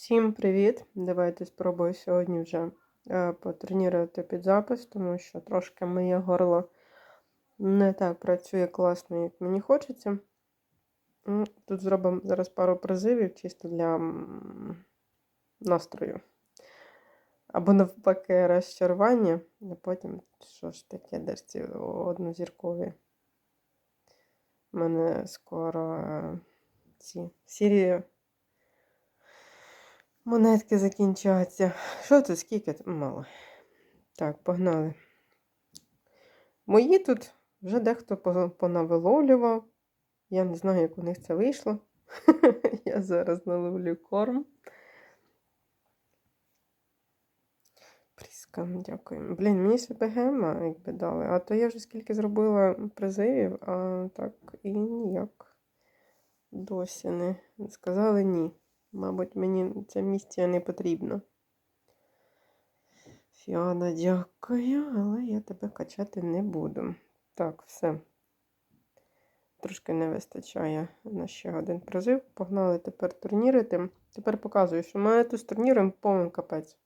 Всім привіт! Давайте спробую сьогодні вже е, потренувати під запис, тому що трошки моє горло не так працює класно, як мені хочеться. Тут зробимо зараз пару призивів чисто для настрою. Або навпаки розчарування, а потім що ж таке, де ж ці однозіркові. У мене скоро е, ці серії Монетки закінчаться. Що тут? Скільки? Мало. Так, погнали. Мої тут вже дехто понавиловлював. Я не знаю, як у них це вийшло. Я зараз наловлю корм. Пріскам, дякую. Блін, мені ще БГМ, якби дали. А то я вже скільки зробила призивів, а так і ніяк. Досі не сказали ні. Мабуть, мені ця місія не потрібна. Фіона, дякую, але я тебе качати не буду. Так, все. Трошки не вистачає на ще один призив. Погнали тепер турнірити. Тепер показую, що мене тут з турніром повний капець.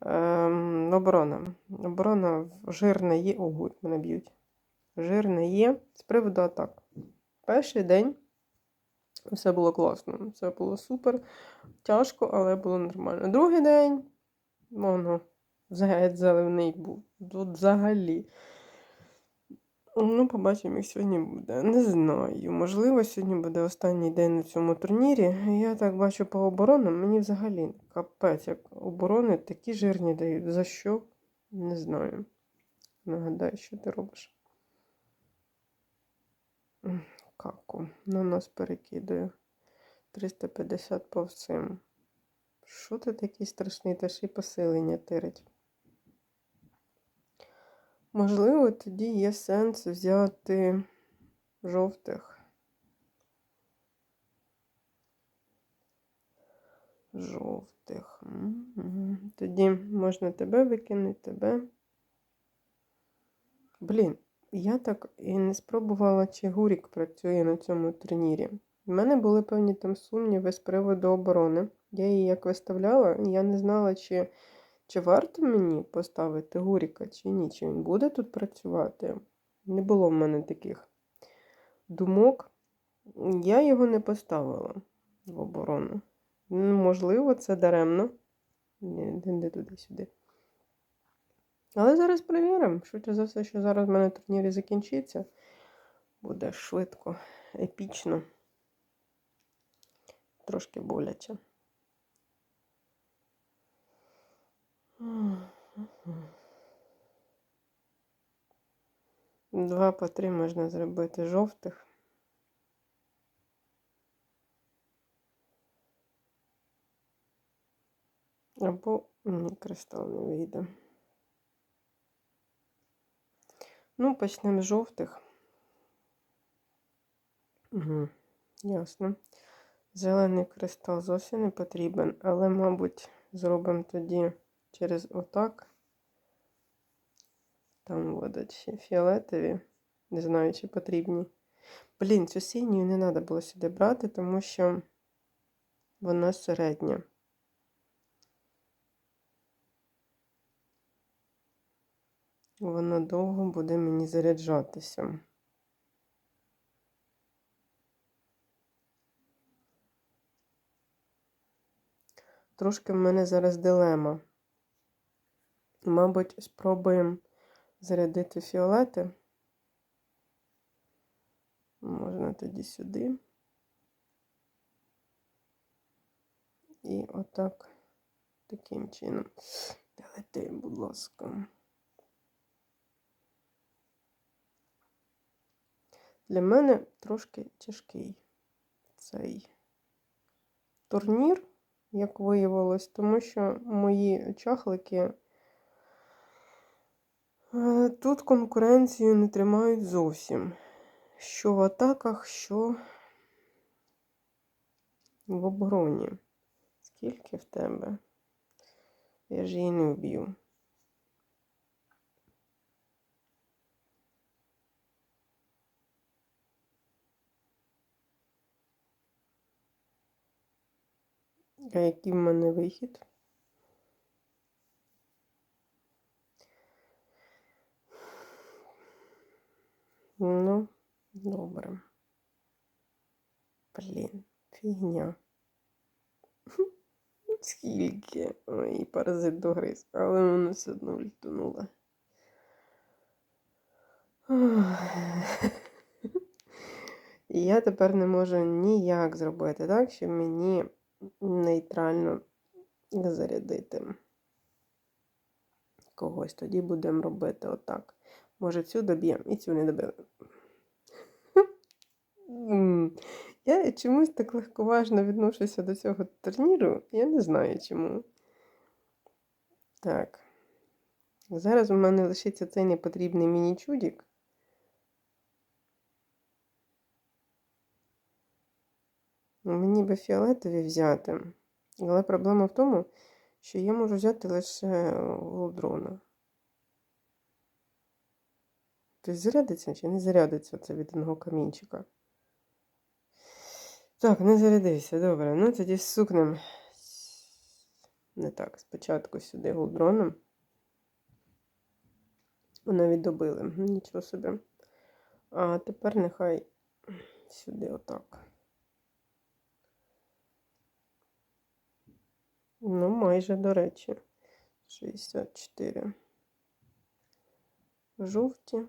Ем, оборона. Оборона жирна є. Ого, мене б'ють. Жирна є з приводу атак. Перший день. Все було класно, все було супер. Тяжко, але було нормально. Другий день, воно, геть заливний був. Тут взагалі. Ну, побачимо, як сьогодні буде. Не знаю. Можливо, сьогодні буде останній день на цьому турнірі. Я так бачу по оборонам, мені взагалі капець, як оборони такі жирні дають. За що? Не знаю. Нагадай, що ти робиш. Каку. На нас перекидаю. 350 по всім. Що ти такий страшний, та ще й посилення тирить? Можливо, тоді є сенс взяти жовтих. Жовтих. Тоді можна тебе викинути, тебе. Блін, я так і не спробувала, чи Гурік працює на цьому турнірі. У мене були певні там сумніви з приводу оборони. Я її як виставляла, я не знала, чи, чи варто мені поставити Гуріка, чи ні, чи він буде тут працювати. Не було в мене таких думок. Я його не поставила в оборону. Ну, Можливо, це даремно. Не туди-сюди. Але зараз перевіримо. Швидше за все, що зараз в мене турнірі закінчиться. Буде швидко, епічно. Трошки боляче. Два по три можна зробити жовтих. Або ні, кристал не вийде. Ну, почнемо з жовтих. Угу, ясно. Зелений кристал зовсім не потрібен, але, мабуть, зробимо тоді через отак. Там будуть ще фіолетові. Не знаю, чи потрібні. Блін, цю синю не треба було сюди брати, тому що вона середня. Вона довго буде мені заряджатися. Трошки в мене зараз дилема. Мабуть, спробуємо зарядити фіолети. Можна тоді сюди. І отак, таким чином. Дайте, будь ласка. Для мене трошки тяжкий цей турнір, як виявилось, тому що мої чахлики е, тут конкуренцію не тримають зовсім. Що в атаках, що в обороні. Скільки в тебе? Я ж її не вб'ю. А який в мене вихід? Ну, добре. Блін, фігня. Скільки? Ой, паразит догриз, але воно все одно влітонуло. І я тепер не можу ніяк зробити так, щоб мені нейтрально зарядити когось. Тоді будемо робити отак. Може, цю доб'ємо і цю не. М, Я чомусь так легковажно відношуся до цього турніру. Я не знаю чому. Так. Зараз у мене лишиться цей непотрібний міні-чудік. Мені би фіолетові взяти. Але проблема в тому, що я можу взяти лише голдрона. Тобто зарядиться чи не зарядиться це від одного камінчика. Так, не зарядився, добре. Ну тоді сукнем. Не так, спочатку сюди голдроном. Навіть добили, нічого собі. А тепер нехай сюди отак. Ну, майже, до речі, 64. Жовті.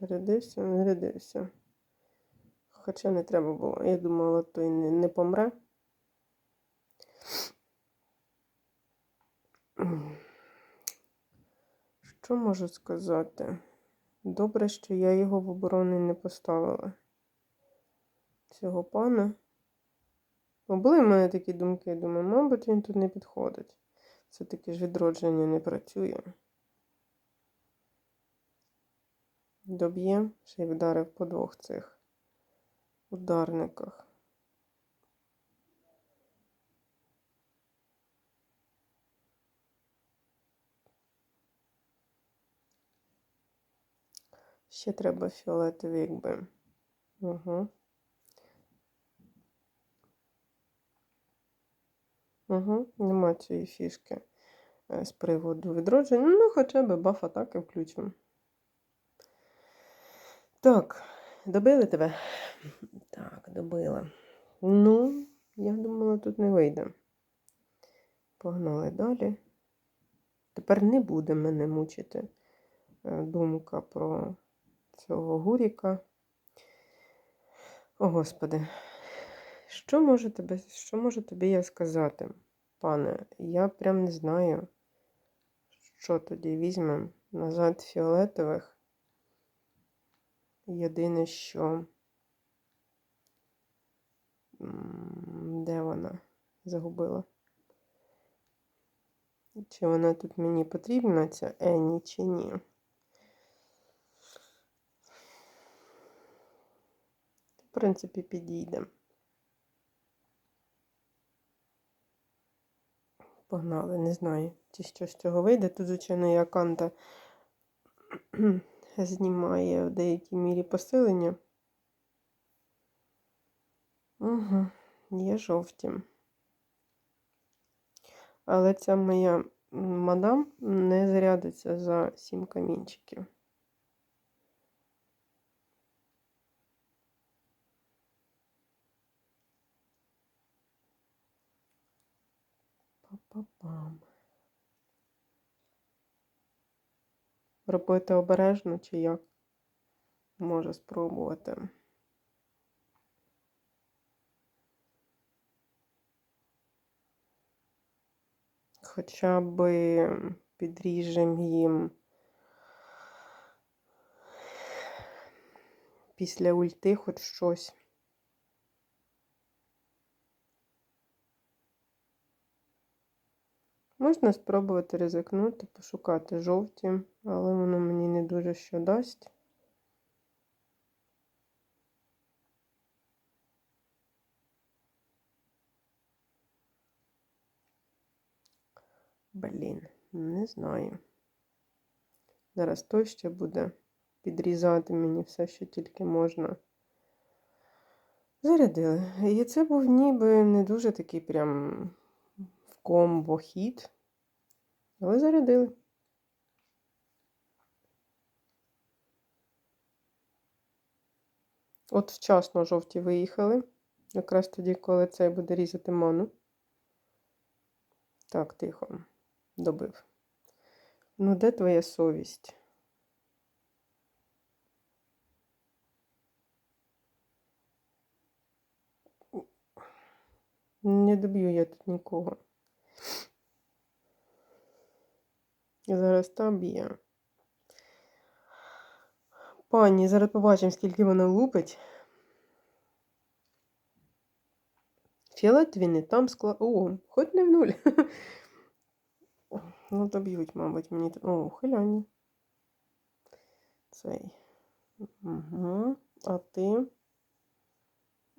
Зарядився, не зарядився. Хоча не треба було. Я думала, той не, не помре. Що можу сказати? Добре, що я його в оборони не поставила. Цього пана. Бо були в мене такі думки, думаю, мабуть, він тут не підходить. Все-таки ж відродження не працює. Доб'є, ще й вдарив по двох цих ударниках. Ще треба фіолетові, якби. Угу. Угу. Нема цієї фішки е, з приводу відродження. Ну, хоча б баф атаки включимо. Так, добили тебе? Так, добила. Ну, я думала, тут не вийде. Погнали далі. Тепер не буде мене мучити е, думка про цього гуріка. О, Господи, що можу, тебе, що можу тобі я сказати, пане? Я прям не знаю, що тоді візьмемо назад фіолетових. Єдине, що. Де вона? Загубила? Чи вона тут мені потрібна, ця Енні, чи ні? В принципі, підійде. Погнали, не знаю, чи що з цього вийде. Тут, звичайно, і аканта знімає в деякій мірі посилення. Угу, є жовті. Але ця моя мадам не зарядиться за сім камінчиків. Па-па-пам. Робити обережно чи як? Може спробувати. Хоча б підріжемо їм після ульти хоч щось. Можна спробувати ризикнути, пошукати жовті, але воно мені не дуже що дасть. Блін, не знаю. Зараз той ще буде підрізати мені все, що тільки можна. Зарядили. І це був ніби не дуже такий прям в комбо хід. Але зарядили. От вчасно жовті виїхали. Якраз тоді, коли цей буде різати ману. Так, тихо. Добив. Ну, де твоя совість? Не доб'ю я тут нікого. Зараз там б'є. Пані, зараз побачимо, скільки вона лупить. Фіолетові не там скла. О, хоч не в нуль. Ну, доб'ють, мабуть, мені. О, ухиляння. Цей. Угу. А ти?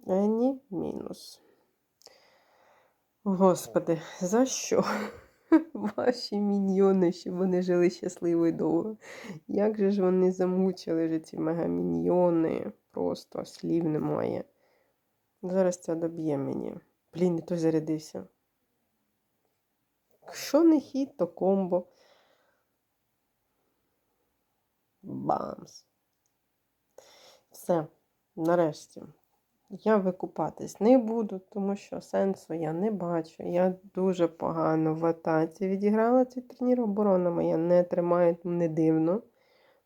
Ені мінус. Господи, за що? Ваші міньйони, щоб вони жили щасливо і довго. Як же ж вони замучили вже ці мегаміньйони? Просто слів немає. Зараз це доб'є мені. Блін, не той зарядився. Що не хід, то комбо. Бамс. Все, нарешті. Я викупатись не буду, тому що сенсу я не бачу. Я дуже погано в атаці відіграла цей турнір. Оборона моя не тримає, не дивно.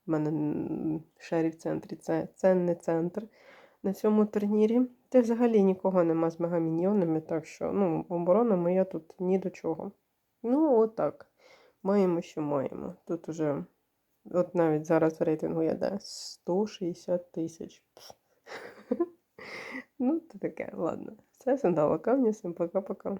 У мене шері в центрі це, це не центр на цьому турнірі. Та взагалі нікого нема з мегаміньйонами, так що ну, оборона моя тут ні до чого. Ну, отак. Маємо, що маємо. Тут уже, от навіть зараз в рейтингу я де 160 тисяч. Ну, то таке, ладно. Все, сандала камня, всім пока-пока.